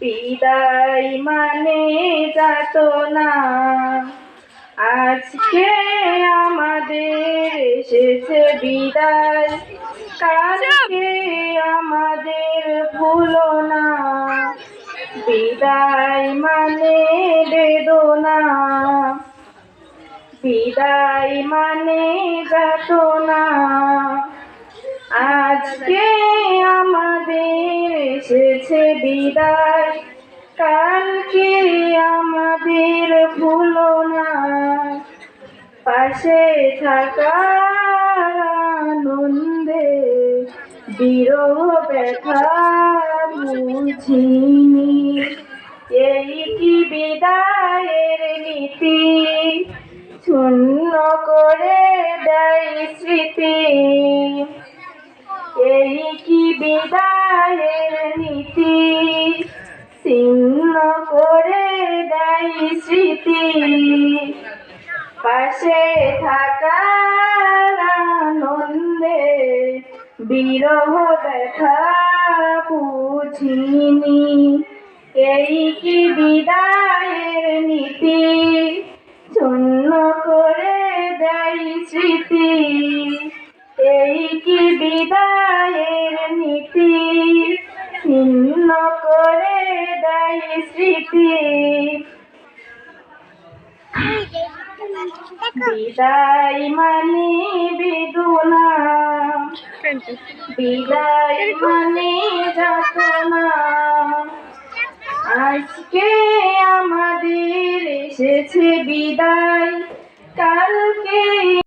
বিদায় মানে যাত না। আজকে আমাদের এসেছে বিদায়। কালকে আমাদের ভুলো না। বিদায় মানে বেদনা। বিদায় মানে যাত না। আজকে আমাদের এসেছে বিদায়। কালকে আমাদের ভুলো না? পাশে থাকার আনন্দে বিরহ ব্যথা বুঝিনি। এই কি বিদায়ের নীতি? শূন্য করে দেয় স্মৃতি। বিদায়ের নীতি, ছিন্ন করে দেয় স্মৃতি। পাশে থাকার আনন্দে বিরহ ব্যথা বুঝিনি। এই কি বিদায়ের নীতি? ছিন্ন করে দেয় স্মৃতি। বিদায় মানে বেদনা। বিদায় মানে যাতনা। আজকে আমাদের এসেছে বিদায়, কালকে